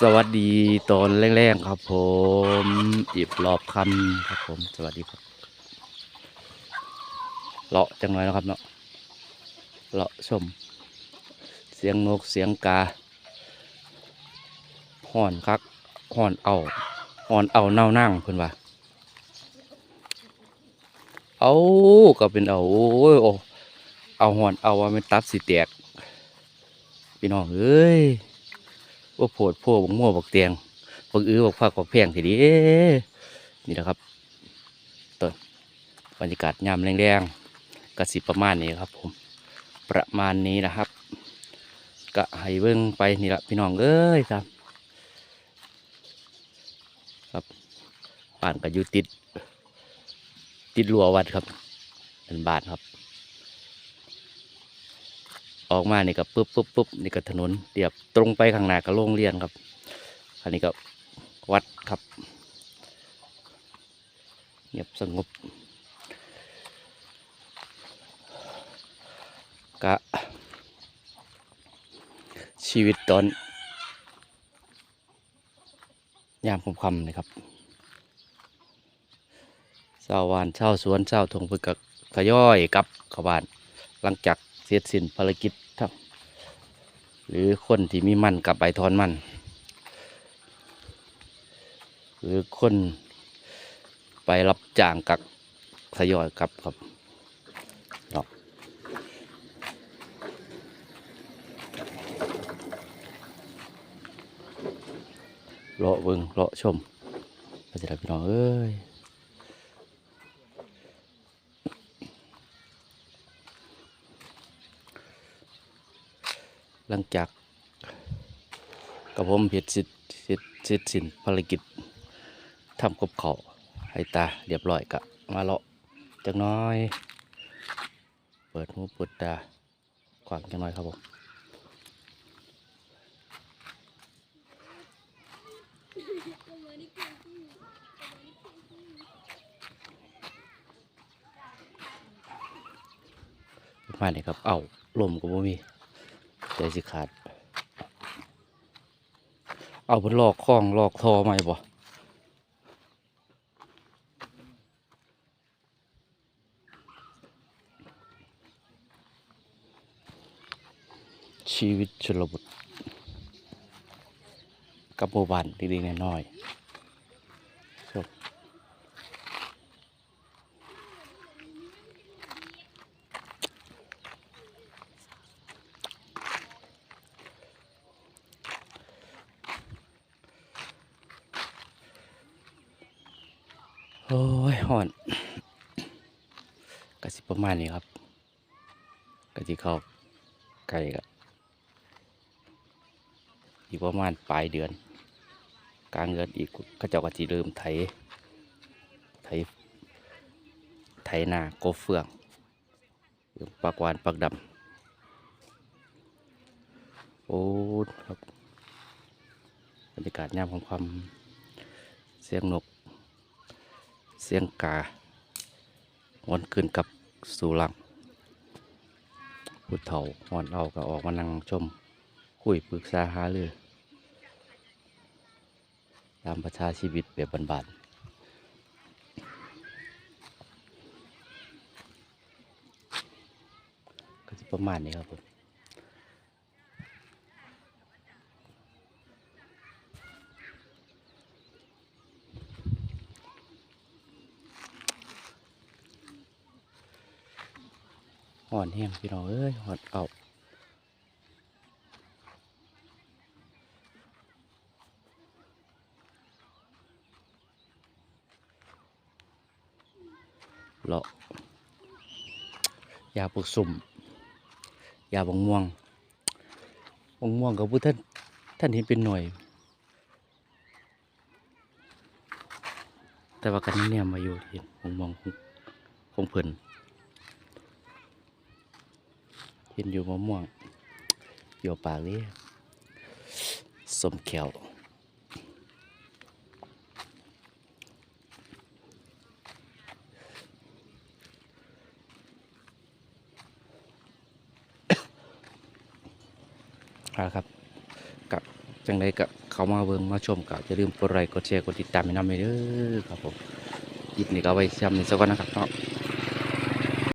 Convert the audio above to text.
สวัสดีตอนแรกๆครับ ผมอีบรอบคำครับ ผม สวัสดีครับเลาะจังเลยนะครับเนาะเลาะชม เสียงนกเสียงกาห่อนคักห่อนเอาห่อนเอาเน่านั่งเพิ่อนว่าเอาก็เป็นเอาโอ้ยเอาห่อนเอาว่ามันตัดสิแตกพี่น้องเอ้ย ว่าโผดโพบักมั่วบักเตียงบักอื้อบักพักบักแพงทีเดีนี่แหละครับต้นบรรยากาศยามแรงๆกสิประมาณนี้ครับ ผมประมาณนี้นะครับก็ให้เบิ่งไปนี่ละพี่น้องเอ้ยครับ ครับบ้านก็อยู่ติด ติดรัววัดครับเป็นบ้านครับ ออกมานี่ก็ปุ๊บปุ๊บปุ๊บนี่ก็ถนนเรียบตรงไปข้างหน้าก็โรงเรียนครับ อันนี้ก็วัดครับเงียบสงบกะชีวิตตอนยามคำๆนะครับชาววานชาวสวนชาวทงเพื่อก็ทยอยกับขบานหลังจาก เสร็จสิ้นภารกิจครับ หรือคนที่มีมันกลับไปทอนมัน หรือคนไปรับจ้างกับทยอยกลับครับเนาะเลาะเบิงเลาะชมพระเจ้าพี่น้องเอ้ย หลังจากกับผมเห็ดสิทธิ์สิทธิ์สิทธิ์สินภารกิจทำกบเขาให้ตาเรียบร้อยกะมาเลาะจักน้อย เปิดหูเปิดตากว้างจักน้อยครับผมมาเลยครับ เอ้าลมก็บ่มี ใจสิขาด เอาเพิ่นลอกคล้องลอกทอมบ่ชีวิตชนบทกับหมู่บ้านเล็กๆน้อยๆ โอ้ยห่อนกะสิประมาณนี้ครับกะสิเข้าไก่กะอีกประมาณปลายเดือน กลางเดือนอีกก็เจ้าก็สิเริ่มไถ ไถ ไถนาโกเฟืองปากวานปากดำโอ้ครับบรรยากาศยามของความเสียงนก เสียงกาวนขึ้นกับสู่หลังผู้เฒ่าหอนเอาก็ออกมานั่งชม คุยปรึกษาหารือตามประชาชีวิตแบบบานๆก็จะประมาณนี้ครับผม หอนแห้งพี่น้องเอ้ยหอนเอาเลาะยาปลูกสุ่มยาบงม่วงบงม่วงกับผู้ท่านท่านเห็นเป็นหน่วย แต่ว่ากันเนี่ยมาอยู่เห็นบงม่วงของของเพิ่น เห็นอยู่มะม่วงอยู่ปากนี้สมแขวเอาครับกับจังไดก็เขามาเบิ่งมาชมก็อย่าลืมกดไลค์กดแชร์กดติดตามให้นำเด้อครับผมคลิปนี้ก็เอาไว้ซ้ำนี้ซะก่อนนะครับเนาะ